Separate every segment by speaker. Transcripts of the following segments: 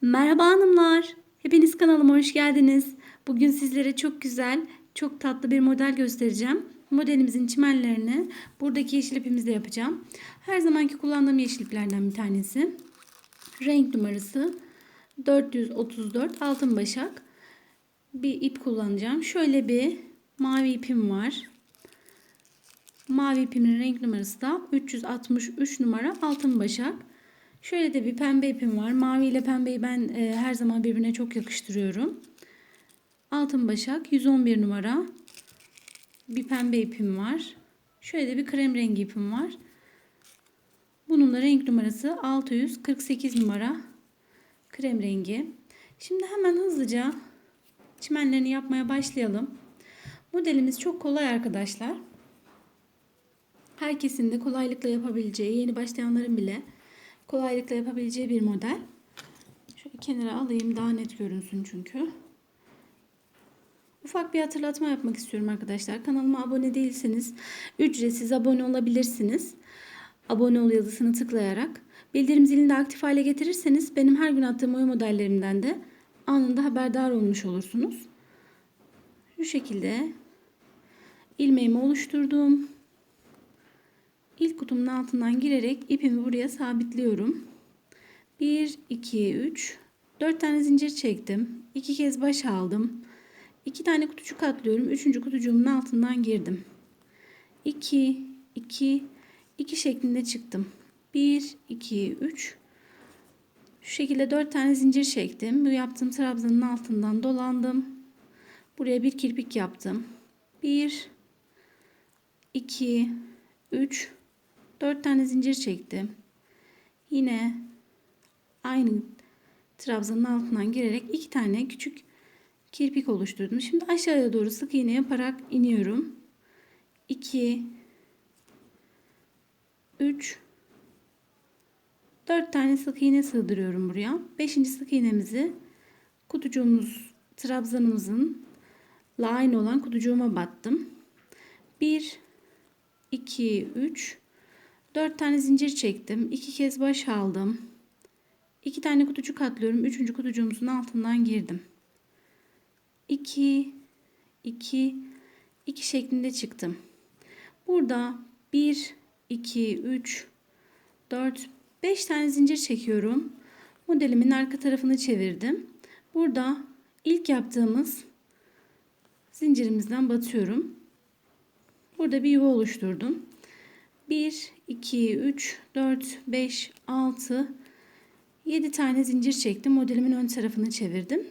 Speaker 1: Merhaba hanımlar. Hepiniz kanalıma hoş geldiniz. Bugün sizlere çok güzel, çok tatlı bir model göstereceğim. Modelimizin çimenlerini buradaki yeşil ipimizle yapacağım. Her zamanki kullandığım yeşil iplerden bir tanesi. Renk numarası 434 altın başak. Bir ip kullanacağım. Şöyle bir mavi ipim var. Mavi ipimin renk numarası da 363 numara altın başak. Şöyle de bir pembe ipim var. Mavi ile pembeyi ben e, her zaman birbirine çok yakıştırıyorum. Altın başak 111 numara. Bir pembe ipim var. Şöyle de bir krem rengi ipim var. Bunun da renk numarası 648 numara. Krem rengi. Şimdi hemen hızlıca çimenlerini yapmaya başlayalım. Modelimiz çok kolay arkadaşlar. Herkesin de kolaylıkla yapabileceği, yeni başlayanların bile kolaylıkla yapabileceği bir model. Şöyle kenara alayım daha net görünsün çünkü. Ufak bir hatırlatma yapmak istiyorum arkadaşlar. Kanalıma abone değilseniz ücretsiz abone olabilirsiniz. Abone ol yazısını tıklayarak. Bildirim zilini de aktif hale getirirseniz benim her gün attığım oyun modellerimden de anında haberdar olmuş olursunuz. Şu şekilde ilmeğimi oluşturdum. İlk kutumun altından girerek ipimi buraya sabitliyorum. 1, 2, 3, 4 tane zincir çektim. 2 kez baş aldım. 2 tane kutucuk atlıyorum. 3. kutucuğumun altından girdim. 2, 2, 2 şeklinde çıktım. 1, 2, 3. Şu şekilde 4 tane zincir çektim. Bu yaptığım trabzanın altından dolandım. Buraya bir kirpik yaptım. 1, 2, 3, 4 tane zincir çektim. Yine aynı trabzanın altından girerek iki tane küçük kirpik oluşturdum. Şimdi aşağıya doğru sık iğne yaparak iniyorum. 2 3 4 tane sık iğne sığdırıyorum buraya. 5. sık iğnemizi kutucuğumuz trabzanımızın aynı olan kutucuğuma battım. 1 2 3 4 tane zincir çektim. 2 kez baş aldım. 2 tane kutucuk atlıyorum. 3. kutucuğumuzun altından girdim. 2 2 2 şeklinde çıktım. Burada 1 2 3 4 5 tane zincir çekiyorum. Modelimin arka tarafını çevirdim. Burada ilk yaptığımız zincirimizden batıyorum. Burada bir yuva oluşturdum. 1, 2, 3, 4, 5, 6, 7 tane zincir çektim. Modelimin ön tarafını çevirdim.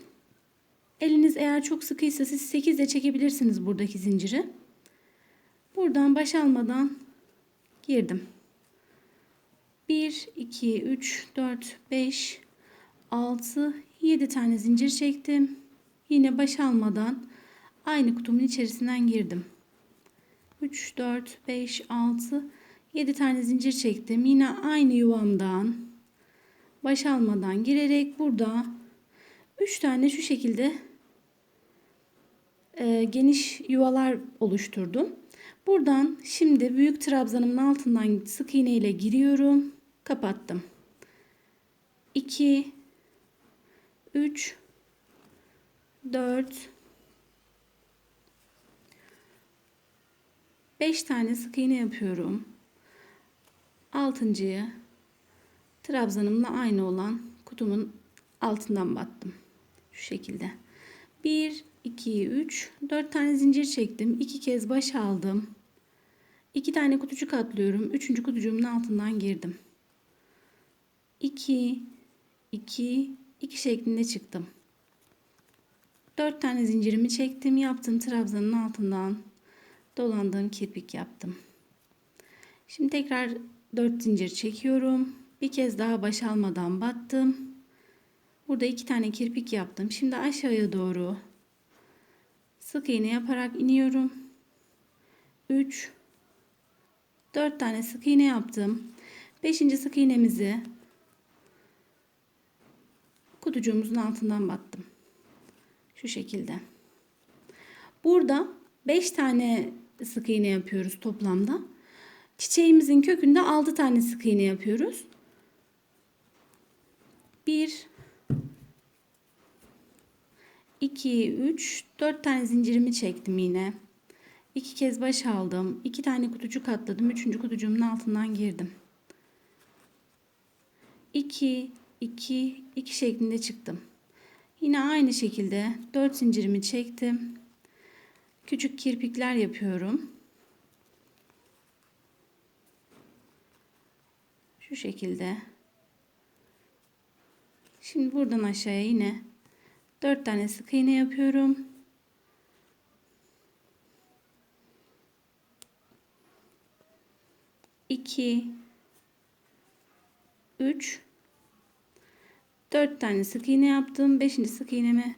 Speaker 1: Eliniz eğer çok sıkıysa siz 8 de çekebilirsiniz buradaki zinciri. Buradan baş almadan girdim. 1, 2, 3, 4, 5, 6, 7 tane zincir çektim. Yine baş almadan aynı kutumun içerisinden girdim. 3, 4, 5, 6, 7 tane zincir çektim. Yine aynı yuvamdan baş almadan girerek burada 3 tane şu şekilde e, geniş yuvalar oluşturdum. Buradan şimdi büyük trabzanımın altından sık iğne ile giriyorum. Kapattım. 2 3 4 5 tane sık iğne yapıyorum. Altıncıyı trabzanımla aynı olan kutumun altından battım. Şu şekilde. 1, 2, 3, 4 tane zincir çektim. 2 kez baş aldım. 2 tane kutucuk atlıyorum. 3. kutucuğumun altından girdim. 2, 2, 2 şeklinde çıktım. 4 tane zincirimi çektim. Yaptım trabzanın altından dolandığım kirpik yaptım. Şimdi tekrar 4 zincir çekiyorum. Bir kez daha baş almadan battım. Burada iki tane kirpik yaptım. Şimdi aşağıya doğru sık iğne yaparak iniyorum. 3 4 tane sık iğne yaptım. 5. sık iğnemizi kutucuğumuzun altından battım. Şu şekilde. Burada 5 tane sık iğne yapıyoruz toplamda. Çiçeğimizin kökünde 6 tane sık iğne yapıyoruz. 1 2, 3, 4 tane zincirimi çektim yine. 2 kez baş aldım. 2 tane kutucuk atladım. 3. kutucuğumun altından girdim. 2, 2, 2 şeklinde çıktım. Yine aynı şekilde 4 zincirimi çektim. Küçük kirpikler yapıyorum. Şu şekilde. Şimdi buradan aşağıya yine 4 tane sık iğne yapıyorum. İki, üç, dört tane sık iğne yaptım. Beşinci sık iğnemi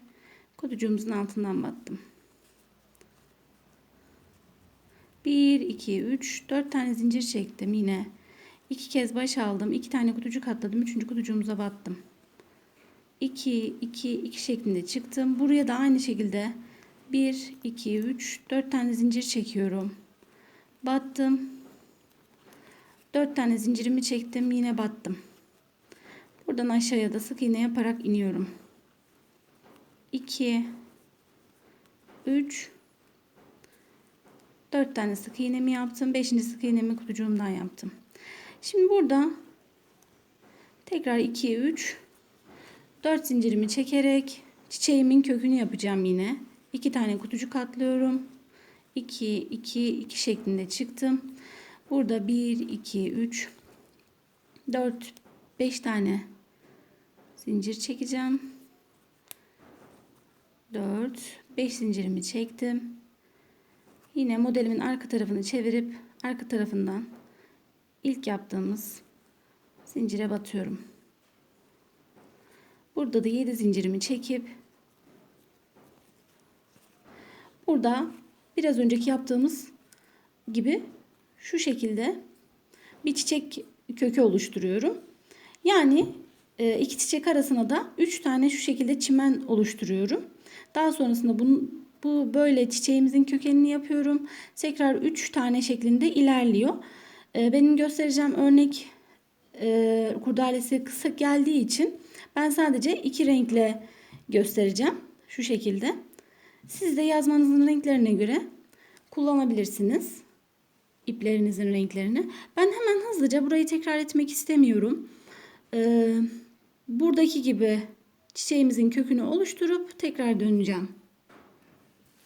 Speaker 1: kutucuğumuzun altından battım. Bir, iki, üç, dört tane zincir çektim yine. İki kez baş aldım. iki tane kutucuk atladım. Üçüncü kutucuğumuza battım. 2, 2, 2 şeklinde çıktım. Buraya da aynı şekilde 1, 2, 3, 4 tane zincir çekiyorum. Battım. 4 tane zincirimi çektim. Yine battım. Buradan aşağıya da sık iğne yaparak iniyorum. 2, 3, 4 tane sık iğnemi yaptım. 5. sık iğnemi kutucuğumdan yaptım. Şimdi burada tekrar 2, 3, 4 zincirimi çekerek çiçeğimin kökünü yapacağım yine. 2 tane kutucuk atlıyorum. 2 2 2 şeklinde çıktım. Burada 1 2 3 4 5 tane zincir çekeceğim. 4 5 zincirimi çektim. Yine modelimin arka tarafını çevirip arka tarafından ilk yaptığımız zincire batıyorum. Burada da 7 zincirimi çekip burada biraz önceki yaptığımız gibi şu şekilde bir çiçek kökü oluşturuyorum. Yani e, iki çiçek arasına da 3 tane şu şekilde çimen oluşturuyorum. Daha sonrasında bunu, bu böyle çiçeğimizin kökenini yapıyorum. Tekrar 3 tane şeklinde ilerliyor. E, benim göstereceğim örnek e, kurdalesi kısa geldiği için ben sadece iki renkle göstereceğim. Şu şekilde. Siz de yazmanızın renklerine göre kullanabilirsiniz. iplerinizin renklerini. Ben hemen hızlıca burayı tekrar etmek istemiyorum. Ee, buradaki gibi çiçeğimizin kökünü oluşturup tekrar döneceğim.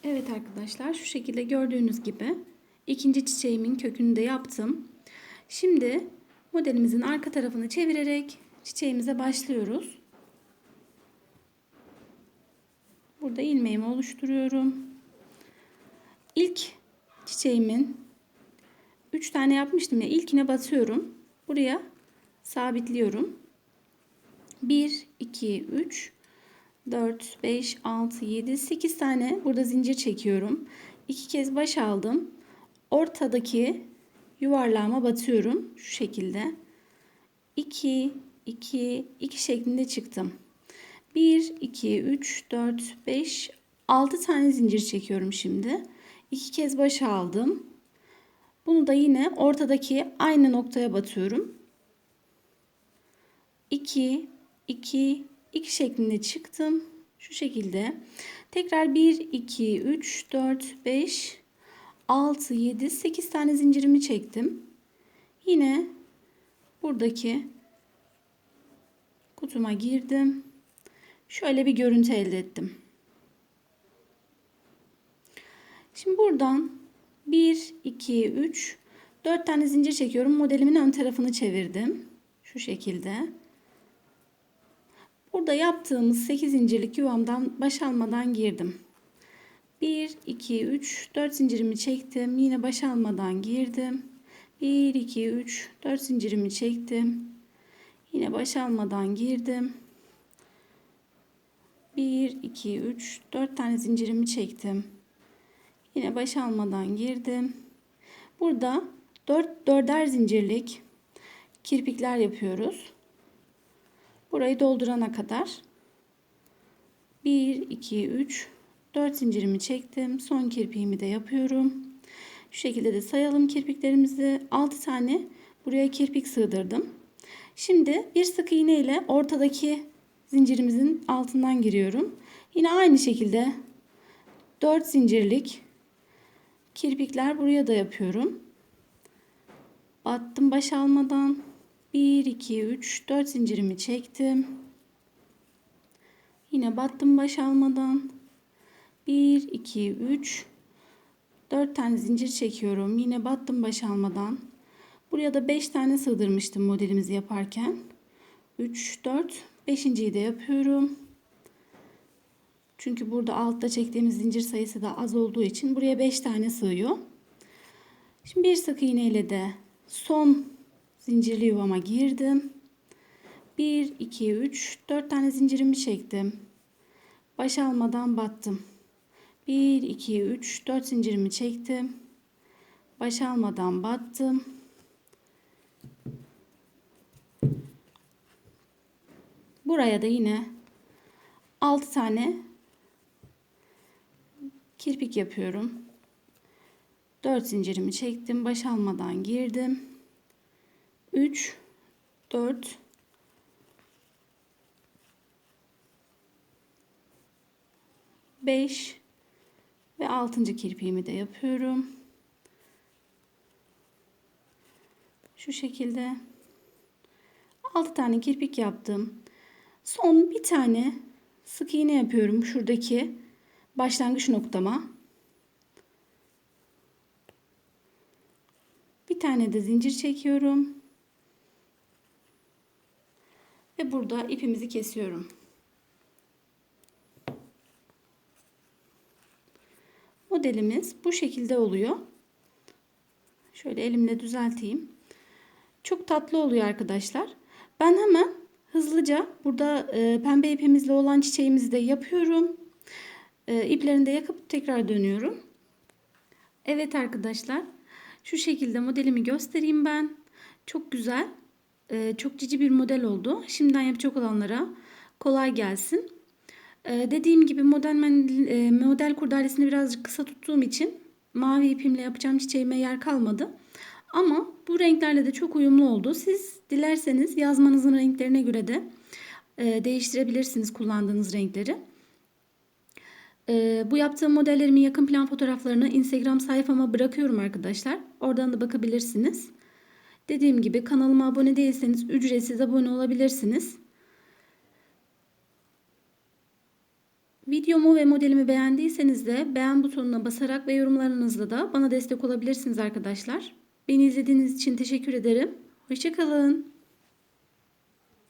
Speaker 1: Evet arkadaşlar şu şekilde gördüğünüz gibi ikinci çiçeğimin kökünü de yaptım. Şimdi modelimizin arka tarafını çevirerek çiçeğimize başlıyoruz. Burada ilmeğimi oluşturuyorum. İlk çiçeğimin 3 tane yapmıştım ya ilkine batıyorum. Buraya sabitliyorum. 1 2 3 4 5 6 7 8 tane burada zincir çekiyorum. 2 kez baş aldım. Ortadaki yuvarlağıma batıyorum şu şekilde. 2 2 2 şeklinde çıktım. 1, 2, 3, 4, 5, 6 tane zincir çekiyorum şimdi. 2 kez baş aldım. Bunu da yine ortadaki aynı noktaya batıyorum. 2, 2, 2 şeklinde çıktım. Şu şekilde. Tekrar 1, 2, 3, 4, 5, 6, 7, 8 tane zincirimi çektim. Yine buradaki kutuma girdim. Şöyle bir görüntü elde ettim. Şimdi buradan 1, 2, 3, 4 tane zincir çekiyorum. Modelimin ön tarafını çevirdim. Şu şekilde. Burada yaptığımız 8 zincirlik yuvamdan baş almadan girdim. 1, 2, 3, 4 zincirimi çektim. Yine baş almadan girdim. 1, 2, 3, 4 zincirimi çektim. Yine baş almadan girdim. 1, 2, 3, 4 tane zincirimi çektim. Yine baş almadan girdim. Burada 4 dörder zincirlik kirpikler yapıyoruz. Burayı doldurana kadar 1, 2, 3, 4 zincirimi çektim. Son kirpiğimi de yapıyorum. Şu şekilde de sayalım kirpiklerimizi. 6 tane buraya kirpik sığdırdım. Şimdi bir sık iğne ile ortadaki zincirimizin altından giriyorum. Yine aynı şekilde 4 zincirlik kirpikler buraya da yapıyorum. Battım baş almadan 1 2 3 4 zincirimi çektim. Yine battım baş almadan 1 2 3 4 tane zincir çekiyorum. Yine battım baş almadan. Buraya da 5 tane sığdırmıştım modelimizi yaparken. 3 4 5.yi de yapıyorum. Çünkü burada altta çektiğimiz zincir sayısı da az olduğu için buraya 5 tane sığıyor. Şimdi bir sık iğne ile de son zincirli yuvama girdim. 1 2 3 4 tane zincirimi çektim. Baş almadan battım. 1 2 3 4 zincirimi çektim. Baş almadan battım. Buraya da yine 6 tane kirpik yapıyorum. 4 zincirimi çektim. Baş almadan girdim. 3 4 5 ve 6. kirpiğimi de yapıyorum. Şu şekilde 6 tane kirpik yaptım. Son bir tane sık iğne yapıyorum şuradaki başlangıç noktama. Bir tane de zincir çekiyorum. Ve burada ipimizi kesiyorum. Modelimiz bu şekilde oluyor. Şöyle elimle düzelteyim. Çok tatlı oluyor arkadaşlar. Ben hemen hızlıca burada e, pembe ipimizle olan çiçeğimizi de yapıyorum. E, iplerini de yakıp tekrar dönüyorum. Evet arkadaşlar. Şu şekilde modelimi göstereyim ben. Çok güzel. E, çok cici bir model oldu. Şimdiden yapacak olanlara kolay gelsin. E, dediğim gibi model, e, model kurdalesini birazcık kısa tuttuğum için mavi ipimle yapacağım çiçeğime yer kalmadı. Ama bu renklerle de çok uyumlu oldu. Siz dilerseniz yazmanızın renklerine göre de e, değiştirebilirsiniz kullandığınız renkleri. E, bu yaptığım modellerimin yakın plan fotoğraflarını Instagram sayfama bırakıyorum arkadaşlar. Oradan da bakabilirsiniz. Dediğim gibi kanalıma abone değilseniz ücretsiz abone olabilirsiniz. Videomu ve modelimi beğendiyseniz de beğen butonuna basarak ve yorumlarınızla da bana destek olabilirsiniz arkadaşlar. Beni izlediğiniz için teşekkür ederim. Hoşçakalın.